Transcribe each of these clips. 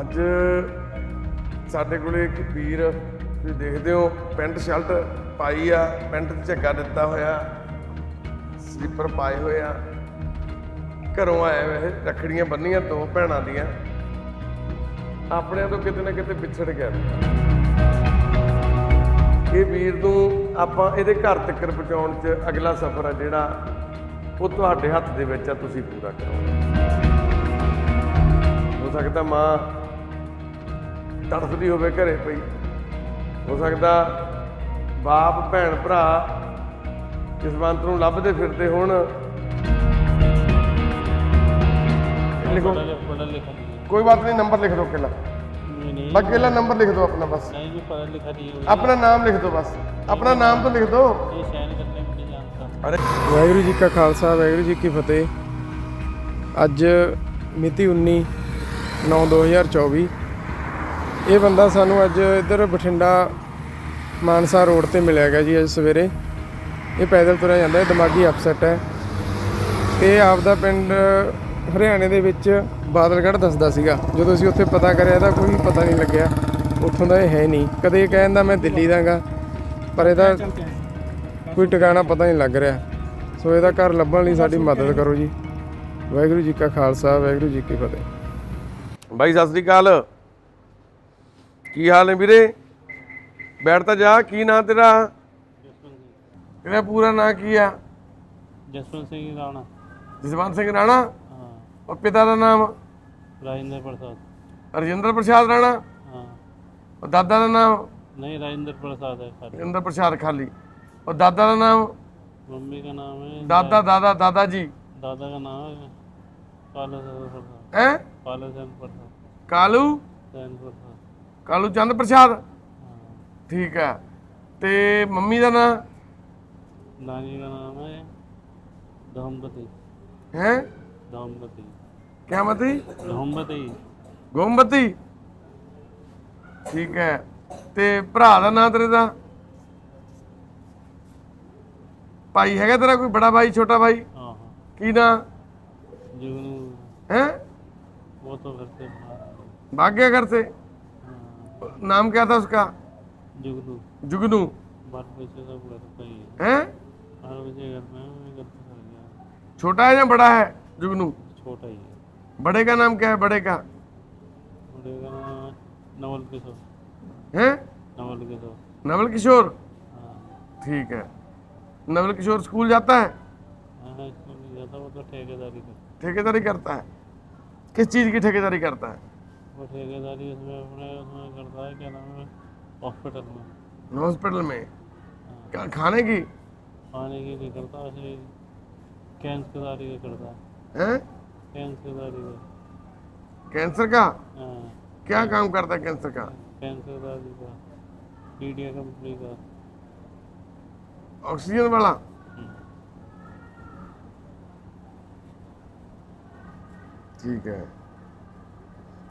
ਅੱਜ ਸਾਡੇ ਕੋਲੇ ਇੱਕ ਵੀਰ, ਤੁਸੀਂ ਦੇਖਦੇ ਹੋ, ਪੈਂਟ ਸ਼ਰਟ ਪਾਈ ਆ, ਪੈਂਟ ਤੇ ਝੱਗਾ ਦਿੱਤਾ ਹੋਇਆ, ਸਲੀਪਰ ਪਾਏ ਹੋਏ ਆ। ਘਰੋਂ ਆਏ ਵੇ ਰੱਖੜੀਆਂ ਬੰਨੀਆਂ ਦੋ ਭੈਣਾਂ ਦੀਆਂ। ਆਪਣਿਆਂ ਤੋਂ ਕਿਤੇ ਨਾ ਕਿਤੇ ਪਿਛੜ ਗਿਆ। ਇਹ ਵੀਰ ਨੂੰ ਆਪਾਂ ਇਹਦੇ ਘਰ ਤੱਕ ਪਹੁੰਚਾਉਣ 'ਚ ਅਗਲਾ ਸਫ਼ਰ ਆ ਜਿਹੜਾ ਉਹ ਤੁਹਾਡੇ ਹੱਥ ਦੇ ਵਿੱਚ ਆ, ਤੁਸੀਂ ਪੂਰਾ ਕਰੋ। ਹੋ ਸਕਦਾ ਮਾਂ ਤੜਫਦੀ ਹੋਵੇ ਘਰੇ ਪਈ। ਹੋ ਸਕਦਾ ਬਾਪ ਭੈਣ ਭਰਾ ਜਸਵੰਤ ਨੂੰ ਲੱਭਦੇ ਫਿਰਦੇ ਹੋਣ। ਲਿਖੋ। ਕੋਈ ਬਾਤ ਨਹੀਂ ਨੰਬਰ ਲਿਖ ਦਿਓ ਕਿਲਾ ਨਹੀਂ ਬਸ ਕਿਲਾ ਨੰਬਰ ਲਿਖ ਦਿਓ ਆਪਣਾ ਬਸ। ਨਹੀਂ ਜੀ ਪੜ੍ਹ ਲਿਖਾ ਦੀ ਆਪਣਾ ਨਾਮ ਲਿਖ ਦਿਓ ਬਸ। ਆਪਣਾ ਨਾਮ ਤਾਂ ਲਿਖ ਦਿਓ। ਅਰੇ ਵਾਹਿਗੁਰੂ ਜੀ ਕਾ ਖਾਲਸਾ ਵਾਹਿਗੁਰੂ ਜੀ ਕੀ ਫਤਿਹ। ਅੱਜ ਮਿਤੀ 19 9 2024 ਇਹ ਬੰਦਾ ਸਾਨੂੰ ਅੱਜ ਇੱਧਰ ਬਠਿੰਡਾ ਮਾਨਸਾ ਰੋਡ ਤੇ ਮਿਲਿਆ ਗਿਆ ਜੀ ਅੱਜ ਸਵੇਰੇ। ਇਹ ਪੈਦਲ ਤੁਰਿਆ ਜਾਂਦਾ ਹੈ ਦਿਮਾਗੀ ਅਪਸੈਟ ਹੈ। ਤੇ ਆਪਦਾ ਪਿੰਡ ਹਰਿਆਣੇ ਦੇ ਵਿੱਚ ਬਾਦਲਗੜ੍ਹ ਦੱਸਦਾ ਸੀਗਾ। ਜਦੋਂ ਅਸੀਂ ਉੱਥੇ ਪਤਾ ਕਰਿਆ ਤਾਂ ਕੋਈ ਪਤਾ ਨਹੀਂ ਲੱਗਿਆ, ਉੱਥੋਂ ਦਾ ਇਹ ਹੈ ਨਹੀਂ। ਕਦੇ ਇਹ ਕਹਿੰਦਾ ਮੈਂ ਦਿੱਲੀ ਦਾਗਾ ਪਰ ਇਹਦਾ ਕੋਈ ਟਿਕਾਣਾ ਪਤਾ ਨਹੀਂ ਲੱਗ ਰਿਹਾ। ਸੋ ਇਹਦਾ ਘਰ ਲੱਭਣ ਲਈ ਸਾਡੀ ਮਦਦ ਕਰੋ ਜੀ। ਵਾਹਿਗੁਰੂ ਜੀ ਕਾ ਖਾਲਸਾ, ਵਾਹਿਗੁਰੂ ਜੀ ਕੀ ਫਤਿਹ। ਬਾਈ, ਸਤਿ ਸ੍ਰੀ ਅਕਾਲ। ਕੀ ਹਾਲ ਹੈ ਵੀਰੇ? ਬੈਠ ਤਾਂ ਜਾ ਕੀ ਨਾਂ ਤੇਰਾ? ਇਹਦਾ ਪੂਰਾ ਨਾਂ ਕੀ ਆ? ਜਸਵੰਤ ਸਿੰਘ ਰਾਣਾ ਜਸਵੰਤ ਸਿੰਘ ਰਾਣਾ? ਹਾਂ। ਪਿਤਾ ਦਾ ਨਾਮ? ਰਾਜਿੰਦਰ ਪ੍ਰਸਾਦ। ਰਜਿੰਦਰ ਪ੍ਰਸਾਦ ਰਾਣਾ? ਹਾਂ। ਦਾਦਾ ਦਾ ਨਾਮ? ਨਹੀਂ ਰਾਜਿੰਦਰ ਪ੍ਰਸਾਦ ਹੈ ਖਾਲੀ। ਰਾਜਿੰਦਰ ਪ੍ਰਸਾਦ ਖਾਲੀ। ਔਰ ਦਾਦਾ ਦਾ ਨਾਮ? ਮੰਮੀ ਦਾ ਨਾਮ ਹੈ ਦਾਦਾ ਦਾਦਾ ਦਾਦਾ ਜੀ ਦਾਦਾ ਦਾ ਨਾਮ ਕਾਲੂ ਹੈ? ਕਾਲੂ ਸੈਨ ਪ੍ਰਸਾਦ। ਕਾਲੂ? ਸੈਨ ਪ੍ਰਸਾਦ। ਕਾਲੂ ਚੰਦ ਪ੍ਰਸਾਦ हाँ ਠੀਕ ਹੈ ਤੇ ਮੰਮੀ ਦਾ ਨਾਂ नानी का नाम है धमपति ਹੈ धमपति ਕਿਆ ਮਤੀ धमपति ਗੋਮਬਤੀ ਠੀਕ ਹੈ ਤੇ ਭਰਾ ਦਾ ਨਾਂ ਤੇਰੇ ਦਾ ਭਾਈ ਹੈਗਾ ਤੇਰਾ ਕੋਈ ਬੜਾ ਭਾਈ ਛੋਟਾ ਭਾਈ हाँ हाँ ਕੀ ਨਾਂ जुगनू ਹੈ वो तो घर से बाहर है। भाग गया घर से हाँ नाम क्या था उसका? जुगनू। जुगनू। ही? है है हैं, छोटा है या बड़ा है जुगनू? छोटा ही है। बड़े का नाम क्या है बड़े का? बड़े का है नवल किशोर। है? नवल किशोर। नवल किशोर? हाँ। ठीक है। नवल किशोर स्कूल जाता है? हाँ तो ठेकेदारी ठेकेदारी करता है। किस चीज़ की ठेकेदारी करता है? वो ठेकेदारी उसमें अपने उसमें करता है क्या नाम है हॉस्पिटल में। हॉस्पिटल में? क्या- खाने की? खाने की नहीं करता ऐसे कैंसरदारी का करता। है? है कैंसरदारी का। कैंसर का? हाँ। क्या काम करता है कैंसर का? कैंसरदारी का। मीडिया कंपनी का। ऑक्सीजन वाला? ठीक है।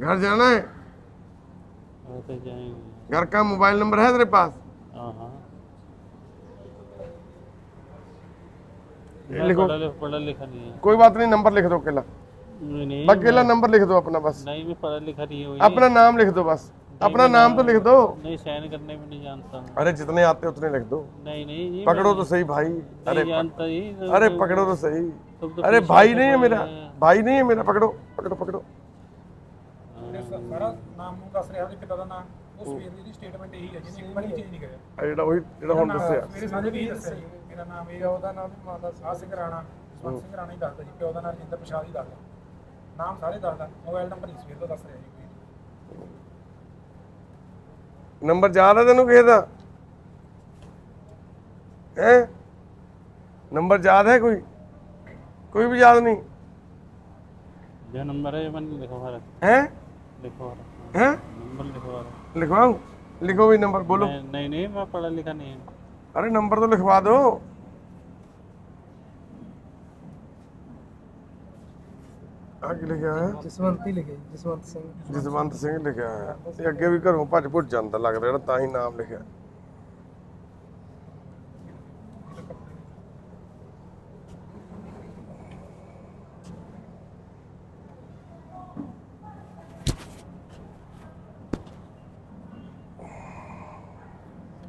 घर जाना है? घर का मोबाइल नंबर है तेरे पास? हाँ हाँ। लिखो। पढ़ा लिखा नहीं है। कोई बात नहीं नंबर लिख दो केला नहीं नहीं नंबर लिख दो अपना बस। नहीं मैं पढ़ा लिखा नहीं हूँ अपना नाम लिख दो बस। अपना नाम तो लिख दो। नहीं सहन करने में नहीं जानता अरे जितने आते उतने लिख दो। नहीं नहीं पकड़ो तो सही भाई। अरे जानता तो- अरे पकड़ो तो सही। तो अरे भाई नहीं है मेरा। भाई नहीं है मेरा। पकड़ो पकड़ो पकड़ो। ਸਾਰਾ ਨਾਮ ਨੂੰ ਦੱਸ ਰਿਹਾ ਉਹਦੇ ਪਿਤਾ ਦਾ ਨਾਮ ਉਹ ਸਵੇਰ ਦੀ ਸਟੇਟਮੈਂਟ ਇਹੀ ਹੈ ਜਿਹਨੇ ਇੱਕ ਵਾਰੀ ਚੇਂਜ ਨਹੀਂ ਕਰਿਆ ਆ ਜਿਹੜਾ ਉਹੀ ਜਿਹੜਾ ਹੁਣ ਦੱਸਿਆ ਮੇਰੇ ਸਾਹਮਣੇ ਵੀ ਦੱਸਿਆ ਜੀ ਮੇਰਾ ਨਾਮ ਇਹ ਉਹਦਾ ਨਾਮ ਵੀ ਮਾਤਾ ਸਾਹ ਸਿੰਘ ਰਾਣਾ ਜਸਵੰਤ ਸਿੰਘ ਰਾਣਾ ਹੀ ਦੱਸਦਾ ਜੀ ਪਿਓ ਦਾ ਨਾਮ ਰਜਿੰਦਰ ਪ੍ਰਸਾਦ ਹੀ ਦੱਸਦਾ ਨਾਮ ਸਾਰੇ ਦੱਸਦਾ ਮੋਬਾਈਲ ਨੰਬਰ ਨਹੀਂ ਸਵੇਰ ਦਾ ਦੱਸ ਰਿਹਾ ਜੀ ਕੋਈ ਨੰਬਰ ਯਾਦ ਹੈ ਤੈਨੂੰ ਕਿਸੇ ਦਾ ਹੈ ਨੰਬਰ ਯਾਦ ਹੈ ਕੋਈ ਕੋਈ ਵੀ ਯਾਦ ਨਹੀਂ जो नंबर है ये मैंने लिखवा रखा है लिखवा रखा हैं नंबर लिखवा रखा लिखवाऊं लिखो भी नंबर बोलो नहीं नहीं नहीं मैं पढ़ा लिखा नहीं है अरे नंबर तो लिखवा दो आगे लिखा है ਜਸਵੰਤ ਹੀ ਲਿਖੇ ਜਸਵੰਤ ਸਿੰਘ ਜਸਵੰਤ ਸਿੰਘ ਲਿਖਿਆ ਹੈ ਇਹ ਅੱਗੇ ਵੀ ਘਰੋਂ ਭੱਜ ਭੁੱਜ ਜਾਂਦਾ ਲੱਗਦਾ ਜਿਹੜਾ ਤਾਂ ਹੀ ਨਾਮ ਲਿਖਿਆ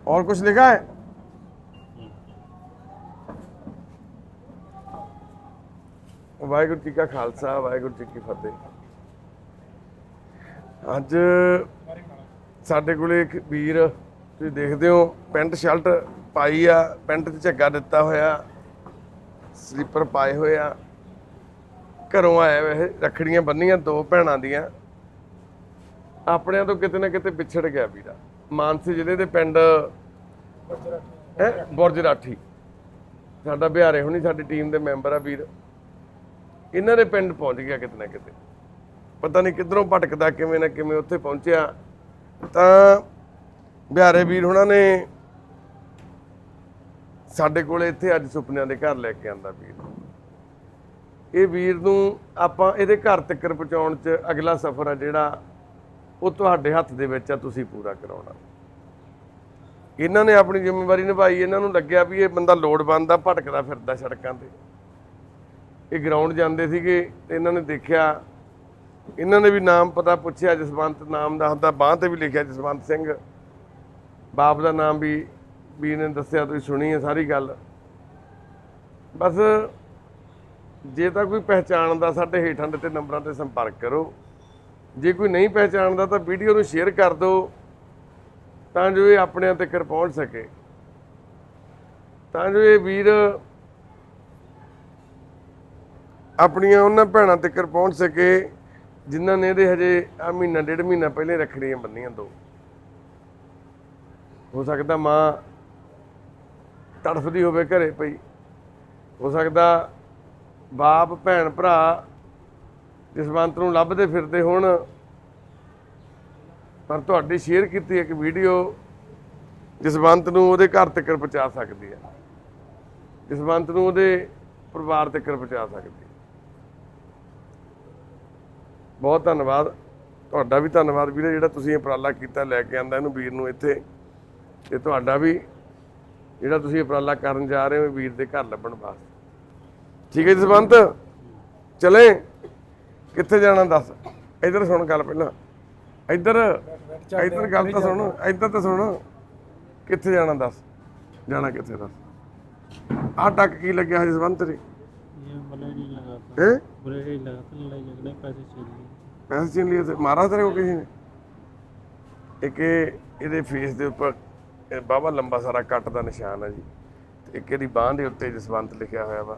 और कुछ लिखा है ਵਾਹਿਗੁਰੂ ਜੀ ਕਾ ਖਾਲਸਾ ਵਾਹਿਗੁਰੂ ਜੀ ਕੀ ਫਤਿਹ ਅੱਜ ਸਾਡੇ ਕੋਲੇ ਇੱਕ ਵੀਰ ਤੁਸੀਂ ਦੇਖਦੇ ਹੋ ਪੈਂਟ ਸ਼ਰਟ ਪਾਈ ਆ ਪੈਂਟ ਤੇ ਝੱਗਾ ਦਿੱਤਾ ਹੋਇਆ ਸਲੀਪਰ ਪਾਏ ਹੋਏ ਆ ਘਰੋਂ ਆਇਆ ਵੈਸੇ ਰੱਖੜੀਆਂ ਬੰਨੀਆਂ ਦੋ ਭੈਣਾਂ ਦੀਆਂ ਆਪਣਿਆਂ ਤੋਂ ਕਿਤੇ ਨਾ ਕਿਤੇ ਵਿਛੜ ਗਿਆ ਵੀਰਾ ਮਾਨਸੀ ਜ਼ਿਲ੍ਹੇ ਦੇ ਪਿੰਡ ਹੈ ਬੁਰਜ ਰਾਠੀ। ਸਾਡਾ ਬਿਹਾਰੇ ਹੁਣੀ ਸਾਡੀ ਟੀਮ ਦੇ ਮੈਂਬਰ ਆ ਵੀਰ। ਇਹਨਾਂ ਦੇ ਪਿੰਡ ਪਹੁੰਚ ਗਿਆ ਕਿਤੇ ਨਾ ਕਿਤੇ। ਪਤਾ ਨਹੀਂ ਕਿੱਧਰੋਂ ਭਟਕਦਾ, ਕਿਵੇਂ ਨਾ ਕਿਵੇਂ ਉੱਥੇ ਪਹੁੰਚਿਆ। ਤਾਂ ਬਿਹਾਰੇ ਵੀਰ ਹੁਣਾਂ ਨੇ ਸਾਡੇ ਕੋਲੇ ਇੱਥੇ ਅੱਜ ਸੁਪਨਿਆਂ ਦੇ ਘਰ ਲੈ ਕੇ ਆਂਦਾ ਵੀਰ। ਇਹ ਵੀਰ ਨੂੰ ਆਪਾਂ ਇਹਦੇ ਘਰ ਤੱਕ ਪਹੁੰਚਾਉਣ 'ਚ ਅਗਲਾ ਸਫ਼ਰ ਆ ਜਿਹੜਾ ਉਹ ਤੁਹਾਡੇ ਹੱਥ ਦੇ ਵਿੱਚ ਆ, ਤੁਸੀਂ ਪੂਰਾ ਕਰਾਉਣਾ। ਇਹਨਾਂ ਨੇ ਆਪਣੀ ਜ਼ਿੰਮੇਵਾਰੀ ਨਿਭਾਈ, ਇਹਨਾਂ ਨੂੰ ਲੱਗਿਆ ਵੀ ਇਹ ਬੰਦਾ ਲੋੜਵੰਦ ਆ, ਭਟਕਦਾ ਫਿਰਦਾ ਸੜਕਾਂ ਤੇ। ਇਹ ਗਰਾਊਂਡ ਜਾਂਦੇ ਸੀਗੇ ਤੇ ਇਹਨਾਂ ਨੇ ਦੇਖਿਆ, ਇਹਨਾਂ ਨੇ ਵੀ ਨਾਮ ਪਤਾ ਪੁੱਛਿਆ, ਜਸਵੰਤ ਨਾਮ ਦੱਸਦਾ ਬਾਂਹ ਤੇ ਵੀ ਲਿਖਿਆ ਜਸਵੰਤ ਸਿੰਘ। ਬਾਪ ਦਾ ਨਾਮ ਵੀ ਵੀ ਨੇ ਦੱਸਿਆ, ਤੁਸੀਂ ਸੁਣੀ ਹੈ ਸਾਰੀ ਗੱਲ। ਬਸ ਜੇ ਤਾਂ ਕੋਈ ਪਹਿਚਾਣਦਾ ਸਾਡੇ ਹੇਠਾਂ ਦਿੱਤੇ ਨੰਬਰਾਂ ਤੇ ਸੰਪਰਕ ਕਰੋ। ਜੇ ਕੋਈ ਨਹੀਂ ਪਹਿਚਾਣਦਾ ਤਾਂ ਵੀਡੀਓ ਨੂੰ ਸ਼ੇਅਰ ਕਰ ਦਿਓ। ਤਾਂ ਜੋ ਇਹ ਆਪਣਿਆਂ ਤੱਕ ਪਹੁੰਚ ਸਕੇ। ਤਾਂ ਜੋ ਇਹ ਵੀਰ ਆਪਣੀਆਂ ਉਹਨਾਂ ਭੈਣਾਂ ਤੱਕ ਪਹੁੰਚ ਸਕੇ, ਜਿਨ੍ਹਾਂ ਨੇ ਇਹਦੇ ਹਜੇ ਆ ਮਹੀਨਾ, ਡੇਢ ਮਹੀਨਾ ਪਹਿਲੇ ਰੱਖੜੀਆਂ ਬੰਨੀਆਂ ਦੋ। ਹੋ ਸਕਦਾ ਮਾਂ ਤੜਫਦੀ ਹੋਵੇ ਘਰੇ ਪਈ ਹੋ ਸਕਦਾ ਬਾਪ, ਭੈਣ, ਭਰਾ ਜਸਵੰਤ ਨੂੰ ਲੱਭਦੇ ਫਿਰਦੇ ਹੋਣ ਪਰ ਤੁਹਾਡੀ ਸ਼ੇਅਰ ਕੀਤੀ ਇੱਕ ਵੀਡੀਓ ਜਸਵੰਤ ਨੂੰ ਉਹਦੇ ਘਰ ਤੱਕ ਪਹੁੰਚਾ ਸਕਦੀ ਹੈ। ਜਸਵੰਤ ਨੂੰ ਉਹਦੇ ਪਰਿਵਾਰ ਤੱਕ ਪਹੁੰਚਾ ਸਕਦੀ ਹੈ। ਬਹੁਤ ਧੰਨਵਾਦ। ਤੁਹਾਡਾ ਵੀ ਧੰਨਵਾਦ ਵੀਰੇ, ਜਿਹੜਾ ਤੁਸੀਂ ਇਹ ਉਪਰਾਲਾ ਕੀਤਾ ਲੈ ਕੇ ਆਂਦਾ ਇਹਨੂੰ ਵੀਰ ਨੂੰ ਇੱਥੇ। ਤੇ ਤੁਹਾਡਾ ਵੀ ਜਿਹੜਾ ਤੁਸੀਂ ਉਪਰਾਲਾ ਕਰਨ ਜਾ ਰਹੇ ਹੋ ਵੀਰ ਦੇ ਘਰ ਲੱਭਣ ਵਾਸਤੇ। ਠੀਕ ਹੈ ਜਸਵੰਤ, ਚਲੇ। ਕਿੱਥੇ ਜਾਣਾ ਦੱਸ? ਇੱਧਰ ਸੁਣ ਗੱਲ ਪਹਿਲਾਂ। ਇੱਧਰ ਇੱਧਰ ਗੱਲ ਤਾਂ ਸੁਣ ਇੱਧਰ ਤਾਂ ਸੁਣ ਕਿੱਥੇ ਜਾਣਾ ਦੱਸ? ਜਾਣਾ ਕਿੱਥੇ ਦੱਸ? ਆਹ ਟੱਕ ਕੀ ਲੱਗਿਆ ਹਜੇ ਸੰਬੰਧ ਤੇਰੇ? ਇਹ ਬੁਰੇ ਹੀ ਲਗਾਤਾਰ ਲੜਾਈ ਝਗੜੇ ਪੈਸੇ ਛੇਲ ਲਏ। ਪੈਸੇ ਛੇਲ ਲਏ ਤੇ ਮਾਰਾ ਤੇਰੇ ਕੋ ਕਿਸੇ ਨੇ? ਇੱਕ ਇਹਦੇ ਫੇਸ ਦੇ ਉੱਪਰ ਬਾਬਾ ਲੰਬਾ ਸਾਰਾ ਕੱਟ ਦਾ ਨਿਸ਼ਾਨ ਹੈ ਜੀ। ਤੇ ਇੱਕ ਇਹਦੀ ਬਾਹ ਦੇ ਉੱਤੇ ਜਸਵੰਤ ਲਿਖਿਆ ਹੋਇਆ ਵਾ।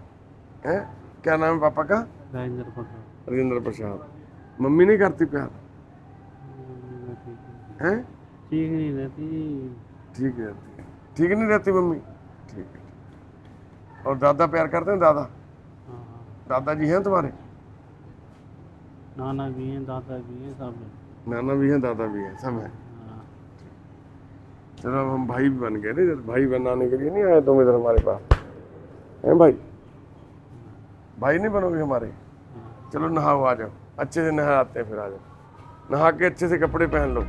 हैं? क्या नाम है पापा का? राजेंद्र पकड़ राजेंद्र प्रसाद। मम्मी नहीं करती प्यार? हैं? ठीक नहीं रहती। ठीक रहती है। ठीक नहीं रहती मम्मी? ठीक है और दादा प्यार करते हैं दादा? हाँ। दादा जी हैं तुम्हारे? नाना भी हैं दादा भी हैं सब हैं। नाना भी हैं दादा भी हैं सब हैं। हाँ। चलो हम भाई भी बन गए ना जब भाई बनाने के लिए नहीं आए तुम इधर हमारे पास। हैं भाई? भाई नहीं बनोगे हमारे चलो नहाओ आ जाओ अच्छे से नहाते हैं फिर आ जाओ नहा के अच्छे से कपड़े पहन लो